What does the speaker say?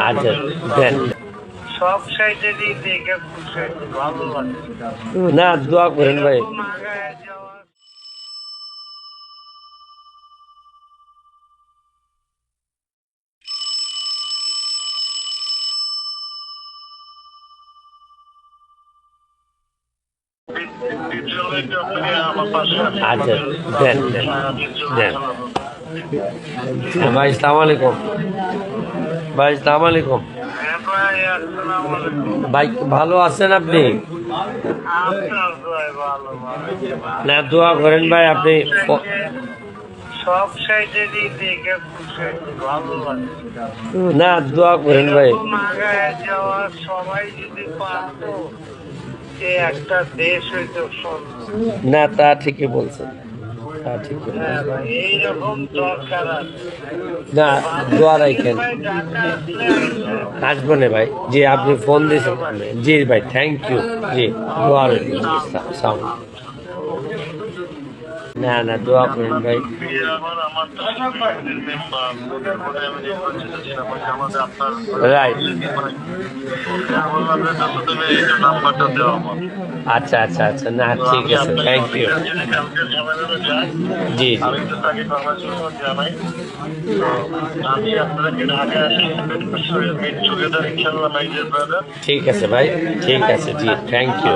আচ্ছা দেন সব সাইডেরই দেখে খুশি ভালো লাগে না দোয়া করেন ভাই এরকম আগায় যাওয়া আচ্ছা দেন দেন দেন হ্যাঁ, ভাই সালাম আলাইকুম। ভাই সালাম আলাইকুম। হ্যাঁ ভাই ভালো আছেন আপনি? না দোয়া করেন ভাই আপনি না দোয়া করেন ভাই। এরকম আগায় যাওয়া সবাই যদি পারতো একটা দেশ হইতো না তা ঠিকই বলছেন। না, দোয়া রাখেন। আসব ভাই। জি, আপনি ফোন দিয়েছেন। জি ভাই থ্যাংক ইউ জি, দোয়া রাখেন। সালাম। না না, দোয়া করেন ভাই। আচ্ছা আচ্ছা আচ্ছা। না, ঠিক আছে। থ্যাংক ইউ জি ঠিক আছে ভাই। ঠিক আছে, জি। Thank you